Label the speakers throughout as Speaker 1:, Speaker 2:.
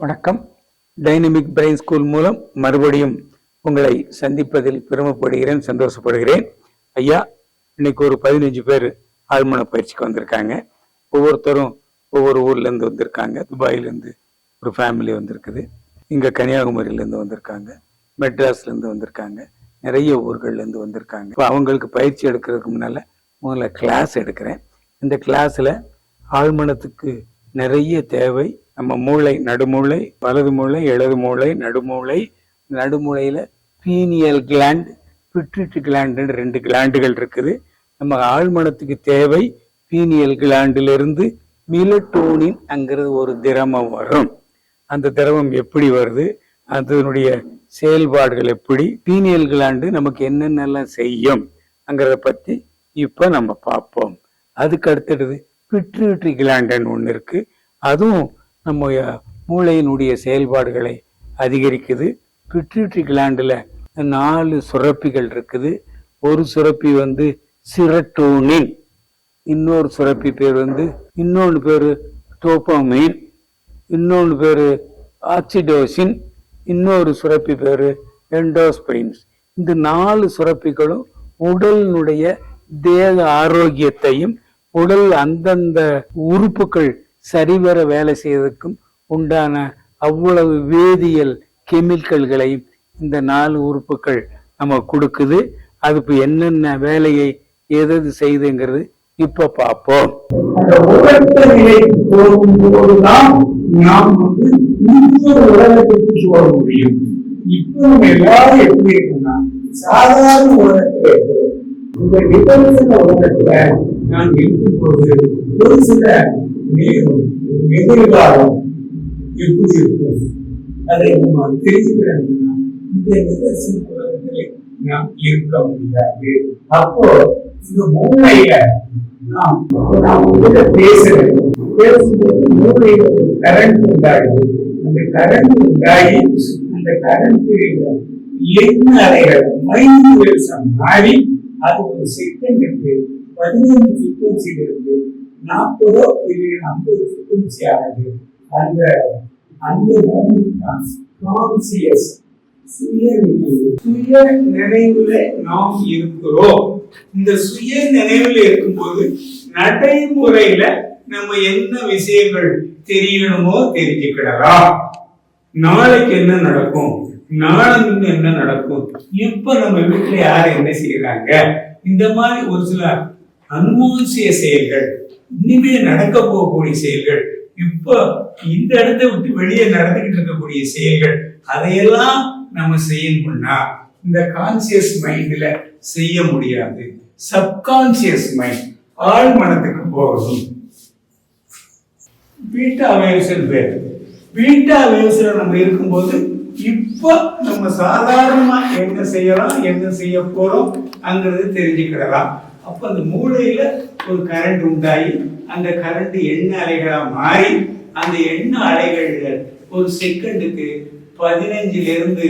Speaker 1: வணக்கம். Dynamic brain school மூலம் மறுபடியும் உங்களை சந்திப்பதில் பெருமைப்படுகிறேன் சந்தோஷப்படுகிறேன். ஐயா இன்னைக்கு ஒரு பதினஞ்சு பேர் ஆழ்மன பயிற்சிக்கு வந்திருக்காங்க. ஒவ்வொருத்தரும் ஒவ்வொரு ஊர்லேருந்து வந்திருக்காங்க. துபாயிலேருந்து ஒரு ஃபேமிலி வந்திருக்குது. இங்கே கன்னியாகுமரியிலேருந்து வந்திருக்காங்க. மெட்ராஸ்லேருந்து வந்திருக்காங்க. நிறைய ஊர்கள்லேருந்து வந்திருக்காங்க. இப்போ அவங்களுக்கு பயிற்சி எடுக்கிறதுக்கு முன்னால் முதல்ல கிளாஸ் எடுக்கிறேன். இந்த கிளாஸில் ஆழ்மனத்துக்கு நிறைய தேவை. நம்ம மூளை நடுமூளை வலது மூளை இடது மூளை நடுமூளை நடுமூளையில் பீனியல் கிளாண்ட் பிட்ரிட்டு கிளாண்டு ரெண்டு கிளாண்டுகள் இருக்குது. நம்ம ஆழ்மனத்துக்கு தேவை பீனியல் கிளாண்டிலிருந்து மிலட்டோனின் அங்கிறது ஒரு திரமம் வரும். அந்த திரவம் எப்படி வருது? அதனுடைய செயல்பாடுகள் எப்படி? பீனியல் கிளாண்டு நமக்கு என்னென்னலாம் செய்யும்? அங்கிறத பத்தி இப்போ நம்ம பார்ப்போம். அதுக்கு அடுத்தது பிட்ரியூட்ரி கிளாண்டுன்னு ஒன்று இருக்கு. அதுவும் நம்ம மூளையினுடைய செயல்பாடுகளை அதிகரிக்குது. பிட்ரியூட்ரி கிளாண்டில் நாலு சுரப்பிகள் இருக்குது. ஒரு சுரப்பி வந்து சிரட்டோனின் இன்னொரு சுரப்பி பேர் வந்து இன்னொன்று பேர் டோப்போமைன் இன்னொன்று பேர் ஆக்சிடோசின் இன்னொரு சுரப்பி பேர் எண்டோஸ்பிரின்ஸ் இந்த நாலு சுரப்பிகளும் உடலினுடைய தேக ஆரோக்கியத்தையும் உடல் அந்தந்த உறுப்புகள் சரிவர வேலை செய்வதற்கும் உண்டான அவ்வளவு வேதியியல் கெமிக்கல்களையும் இந்த நாலு உறுப்புகள் நம்ம கொடுக்குது. அது இப்போ என்னென்ன வேலையை எதது செய்துங்கிறது இப்ப பார்ப்போம்.
Speaker 2: நாம் வந்து முடியும். இப்போ நம்ம எல்லாரும் எப்படி சாதாரண உலகத்துல இந்த விபரீத உலகத்துல நான் இருக்கும்போது ஒரு சில நேரம் எதிர்காலம் எப்படி இருக்கும் அதை நம்ம தெரிஞ்சுக்கிறோம்னா இந்த நிதர்சன உலகத்திலே நாம் இருக்க முடியாது அப்போ இந்த மூளையில நாம் நாம் உங்ககிட்ட பேசுறேன் பேசும்போது மூளையில ஒரு கரண்ட் உண்டாகுது அந்த கரண்ட் உண்டாகி அந்த கரண்ட் என்ன அலைகள் மைண்ட் வேவ்ஸா மாறி அது ஒரு செகண்டுக்கு பதினைந்து ஃப்ரீக்வன்சில நாற்பதோ இல்லை ஐம்பது ஃப்ரீக்வன்சி அந்த அந்த கான்சியஸ் சுய நினைவு சுய நினைவுல நாம் இருக்கிறோம். இந்த சுய நினைவுல இருக்கும்போது நடைமுறையில நம்ம என்ன விஷயங்கள் தெரியணுமோ தெரிஞ்சுக்கிடலாம். நாளைக்கு என்ன நடக்கும்? நாளைக்கு என்ன நடக்கும்? இப்ப நம்ம வீட்டுல யார் என்ன செய்யறாங்க இந்த மாதிரி ஒரு சில அனுமானுசிய செயல்கள் இனிமே நடக்க போகக்கூடிய செயல்கள் இப்போ இந்த இடத்தை விட்டு வெளியே நடந்துகிட்டு இருக்கக்கூடிய செயல்கள் அதையெல்லாம் நம்ம செய்யணும்னா இந்த கான்சியஸ் மைண்ட்ல செய்ய முடியாது. சப்கான்சியஸ் மைண்ட் ஆள் மனத்துக்கு போகணும். பீட்டா வேவ்ஸ்னு பேர் பீட்டா வேவ்ஸ்ல நம்ம இருக்கும்போது இப்போ நம்ம சாதாரணமா என்ன செய்யலாம் என்ன செய்ய போறோம் அங்கிறது தெரிஞ்சுக்கிடலாம். அப்ப அந்த மூளையில ஒரு கரண்ட் உண்டாகி அந்த கரண்ட் எண்ண அலைகளா மாறி அந்த எண்ண அலைகள் ஒரு செகண்டுக்கு பதினஞ்சுல இருந்து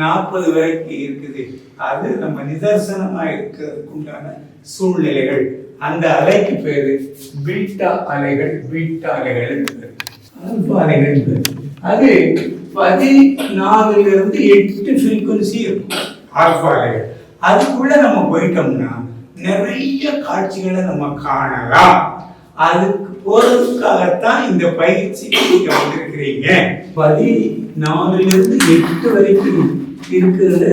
Speaker 2: நாற்பது வரைக்கும் இருக்குது. அது நம்ம நிதர்சனமா இருக்கிறதுக்கு உண்டான சூழ்நிலைகள். அந்த அலைக்கு பேரு பீட்டா அலைகள் பீட்டா அலைகள் பேரு. அலைகள் அது பதினாலுல இருந்து எட்டு ஃப்ரீக்குவன்சி இருக்கும். ஆல்பா அலைகள். அதுக்குள்ள நம்ம போயிட்டோம்னா நிறைய காட்சிகளை நம்ம காணலாம். அதுக்கு போறதுக்காகத்தான் இந்த பயிற்சி நீங்க வந்திருக்கிறீங்க. பதினாலுல இருந்து எட்டு வரைக்கும் இருக்கிறத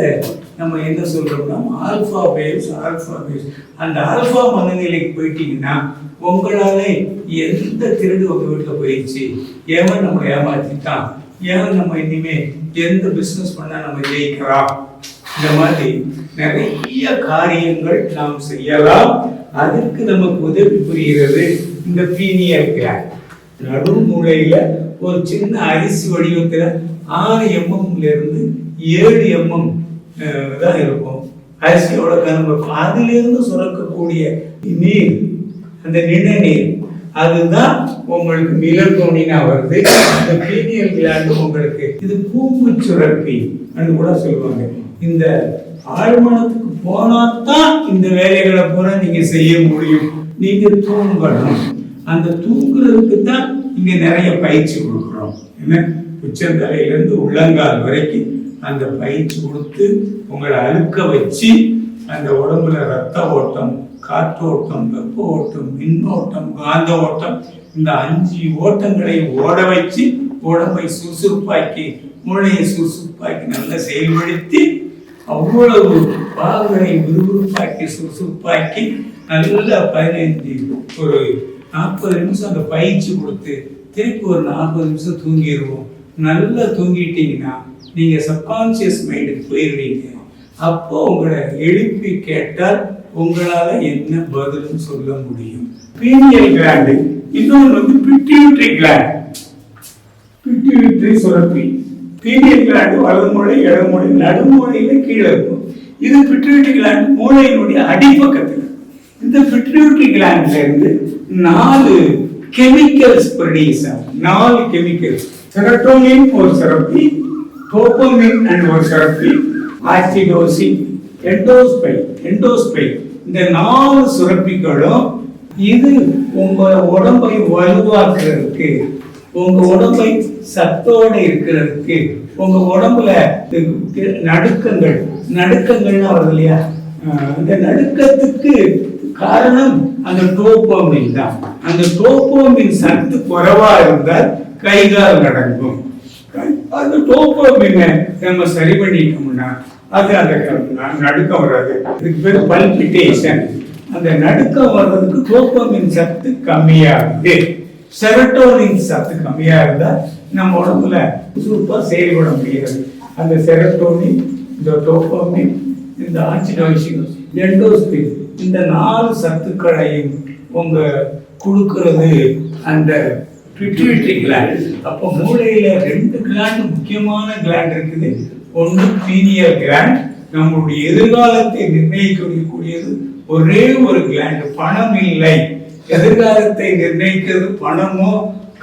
Speaker 2: நம்ம என்ன சொல்றோம்னா ஆல்பா வேவ்ஸ் ஆல்பா வேவ்ஸ் அந்த ஆல்பா மனநிலைக்கு போயிட்டீங்கன்னா உங்களால எந்த திருடு உங்க வீட்டுல போயிடுச்சு ஏவன் நம்ம ஏமாத்திட்டான்? ஏவன் நம்ம இனிமே எந்த பிசினஸ் பண்ணா நம்ம ஜெயிக்கலாம் இந்த மாதிரி நிறைய காரியங்கள் நாம் செய்யலாம். அதுக்கு நமக்கு உதவி புரிகிறது. இந்த பீனியர் கிளாண்ட் நடுமுறையில ஒரு சின்ன அரிசி வடிவத்துல ஆறு எம்எம்ல இருந்து ஏழு எம்எம் தான் இருக்கும். அரிசியோட கரும்பு. இருக்கும் அதுல இருந்து சுரக்கக்கூடிய நீர் அந்த நிணநீர் அதுதான் உங்களுக்கு மிலட்டோனினா வருது. இந்த பீனியல் கிளாண்டு உங்களுக்கு இது பூம்பு சுரப்பி கூட சொல்லுவாங்க. இந்த ஆழ்மனத்துக்கு போனாதான் இந்த வேலைகளை பூரா நீங்க செய்ய முடியும். நீங்க தூங்கணும். அந்த தூங்குறதுக்கு தான் இங்க நிறைய பயிற்சி கொடுக்குறோம். என்ன? உச்சந்தலையிலிருந்து உள்ளங்கால் வரைக்கும் அந்த பயிற்சி கொடுத்து உங்களை அழுக்க வச்சு அந்த உடம்புல ரத்த ஓட்டம் காற்றோட்டம் வெப்ப ஓட்டம் மின்னோட்டம் காந்த ஓட்டம் இந்த அஞ்சு ஓட்டங்களை ஓட வச்சு உடம்பை சுறுசுறுப்பாக்கி மூளையை சுறுசுறுப்பாக்கி நல்லா செயல்படுத்தி அவ்வளவு பாகங்களை விறுவிறுப்பாக்கி சுறுசுறுப்பாக்கி நல்லா பதினைந்து ஒரு நாற்பது நிமிஷம் அந்த பயிற்சி கொடுத்து திருப்பி ஒரு நாற்பது நிமிஷம் தூங்கிடுவோம். நல்லா தூங்கிட்டீங்கன்னா நீங்கள் சப்கான்சியஸ் மைண்டுக்கு போயிடுவீங்க. அப்போ உங்களை எழுப்பி கேட்டால் உங்களால் என்ன பதிலும் சொல்ல முடியும். பீனியல் கிளாண்டு இன்னொன்று வந்து பிட்யூட்ரி கிளாண்ட் பிட்யூட்ரி சுரப்பி. பீனியல் கிளாண்டு வலது மூளை இடது மூளை கீழே இருக்கும். இது பிட்ரியூட்டரி கிளாண்ட் மூளையினுடைய அடிப்பக்கத்தில். இந்த பிட்ரியூட்டரி கிளாண்ட்ல இருந்து நாலு கெமிக்கல்ஸ் ப்ரொடியூஸ் ஆகும். நாலு கெமிக்கல்ஸ். செரட்டோனின் ஒரு சுரப்பி டோபோமின் அண்ட் ஒரு சுரப்பி ஆசிடோசின் எண்டோஸ்பை எண்டோஸ்பை இந்த நாலு சுரப்பிகளும் இது உங்க உடம்பை வலுவாக்குறதுக்கு உங்க உடம்பை சத்தோட இருக்கிறதுக்கு உங்க உடம்புல நடுக்கங்கள் நடுக்கங்கள்லாம் வருது இல்லையா? அந்த இந்த நடுக்கத்துக்கு காரணம் அந்த டோப்போமின் தான். அந்த டோப்போமின் சத்து குறைவா இருந்தால் கைகால் நடக்கும் அந்த டோப்போமினை நம்ம சரி பண்ணிட்டோம்னா அது அந்த நடுக்கம் வராது. இதுக்கு பேர் பல்பிட்டேஷன் அந்த நடுக்கம் வர்றதுக்கு டோப்போமின் சத்து கம்மியாகுது. செரட்டோனின் சத்து கம்மியா இருந்தா நம்ம உடம்புல சூப்பா செயல்பட முடியாது. அந்த செரட்டோனின் இந்த டோப்போமின் இந்த ஆக்சிடோசின் எண்டோஸ்பின் இந்த நாலு சத்துக்களையும் உங்க கொடுக்கறது அந்த பிட்யூட்டரி கிளாண்ட் அப்போ மூளையில ரெண்டு கிளாண்ட் முக்கியமான கிளாண்ட் இருக்குது. ஒன்று பீனியர் கிளாண்ட் நம்முடைய எதிர்காலத்தை நிர்ணயிக்கக்கூடியது ஒரே ஒரு கிளாண்ட் பணம் இல்லை. எதிர்காலத்தை நிர்ணயிக்கிறது பணமோ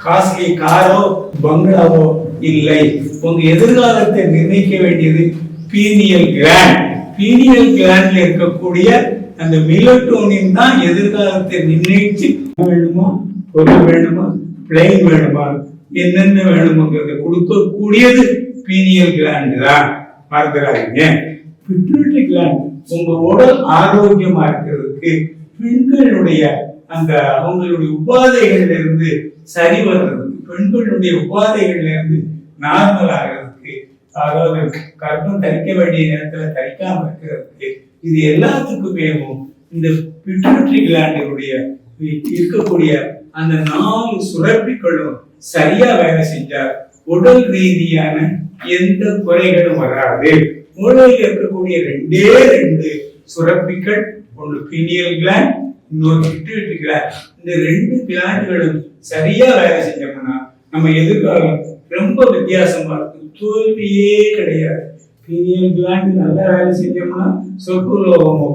Speaker 2: காஸ்ட்லி காரோ பங்களாவோ இல்லை. உங்க எதிர்காலத்தை நிர்ணயிக்க வேண்டியது பீனியல் கிளாண்ட் பீனியல் கிளாண்ட்ல இருக்கக்கூடிய அந்த மிலட்டோனின் தான் எதிர்காலத்தை நிர்ணயிச்சு வேணுமா பொருள் வேணுமா பிளைன் வேணுமா என்னென்ன வேணுமோங்கிறத கொடுக்கக்கூடியது பீனியல் கிளாண்ட் தான். மறந்துடாதீங்க. பிட்யூட்டரி கிளாண்ட் உங்க உடல் ஆரோக்கியமா இருக்கிறதுக்கு பெண்களுடைய அந்த அவங்களுடைய உபாதைகள்ல இருந்து சரி வர்றதுக்கு பெண்களுடைய உபாதைகள்ல இருந்து நார்மல் ஆகிறதுக்கு அதாவது கர்ப்பம் தரிக்க வேண்டிய நேரத்துல தரிக்காம இருக்கிறதுக்கு இது எல்லாத்துக்குமேவும் இந்த பிட்யூட்டரி கிளாண்டினுடைய இருக்கக்கூடிய அந்த நாலு சுரப்பிகளும் சரியா வேலை செஞ்சா உடல் ரீதியான எந்த குறைகளும் வராது. மூளையில் இருக்கக்கூடிய ரெண்டே ரெண்டு சுரப்பிகள் ஒன்று பீனியல் கிளாண்ட் இன்னொரு பிட்யூட்டரி கிளாண்ட் இந்த ரெண்டு பிளான்களும் சரியா வேலை செஞ்சோம்னா நம்ம எதிர்காலம் ரொம்ப வித்தியாசமா இருக்கும். தோல்வியே கிடையாது. பெரிய கிளாண்ட் நல்லா வேலை செஞ்சோம்னா சொர்க்கலோகமோ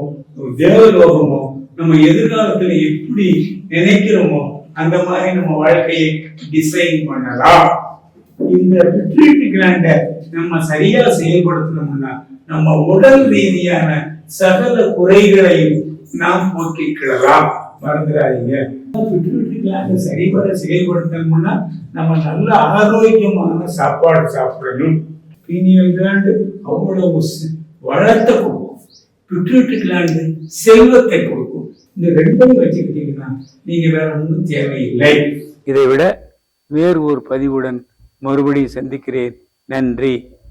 Speaker 2: தேவலோகமோ நம்ம எதிர்காலத்துல எப்படி நினைக்கிறோமோ அந்த மாதிரி நம்ம வாழ்க்கையை டிசைன் பண்ணலாம். இந்த பிட்ரிட்டி கிளாண்ட நம்ம சரியா செயல்படுத்தணும்னா நம்ம உடல் ரீதியான சகல குறைகளையும் நாம் போக்கிக்கிடலாம் மறந்துடாதீங்க பிட்யூட்டரி கிளாண்ட சரிவர செயல்படுத்தணும்னா நம்ம நல்ல ஆரோக்கியமான சாப்பாடு சாப்பிடணும். பீனியல் கிளாண்டு அவ்வளவு வளத்தை கொடுக்கும். பிட்யூட்டரி கிளாண்டு செல்வத்தை கொடுக்கும். இந்த ரெண்டையும் வச்சுக்கிட்டீங்கன்னா நீங்க வேற ஒன்றும் தேவையில்லை.
Speaker 1: இதை விட வேறு ஒரு பதிவுடன் மறுபடியும் சந்திக்கிறேன். நன்றி.